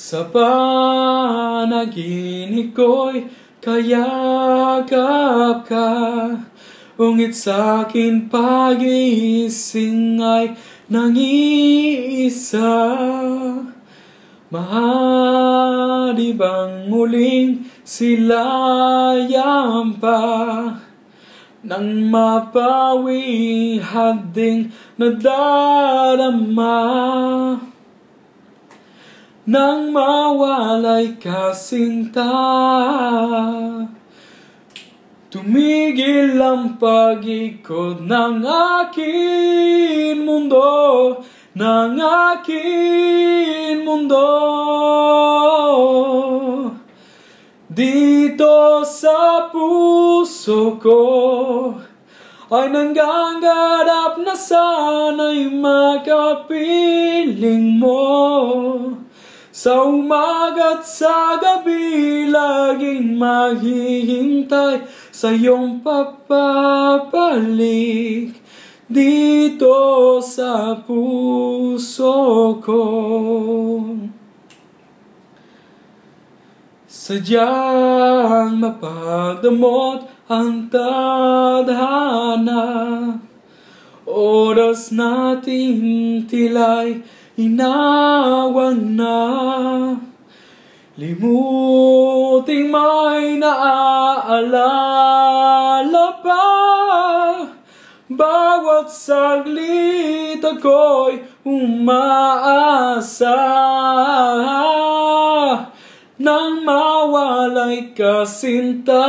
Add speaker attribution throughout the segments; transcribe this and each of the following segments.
Speaker 1: Sa panaginip ko'y kayakap ka. Ungit sa'kin pag-iising ay nangiisa Mahali bang muling silayang pa? Nang mapawi hading nadarama Nang mawalay kasinta Tumigil ang pag-ikot ng aking mundo Ng aking mundo. Dito sa puso ko Ay nanggangarap na sana'y makapiling mo sa umaga't sa gabi, laging maghihintay sa iyong papabalik dito sa puso ko. Sadyang mapagdamot ang tadhana Oras nating tila'y inawan na. Limuting may naaalala pa. Bawat saglit ako'y umaasa. Nang mawalay kasinta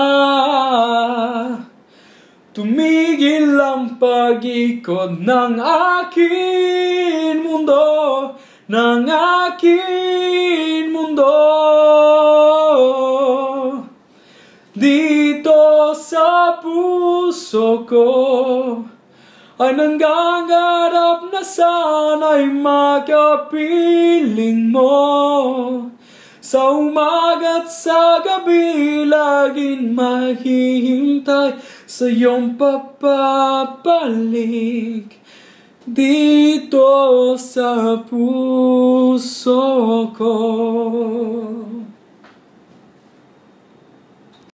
Speaker 1: Tumigil ang pag-ikot ng aking Ng aking mundo. Dito sa puso ko Ay nanggangarap na sana'y makapiling mo. Sa umaga't sa gabi, laging mahihintay sa iyong papabalik dito sa puso ko.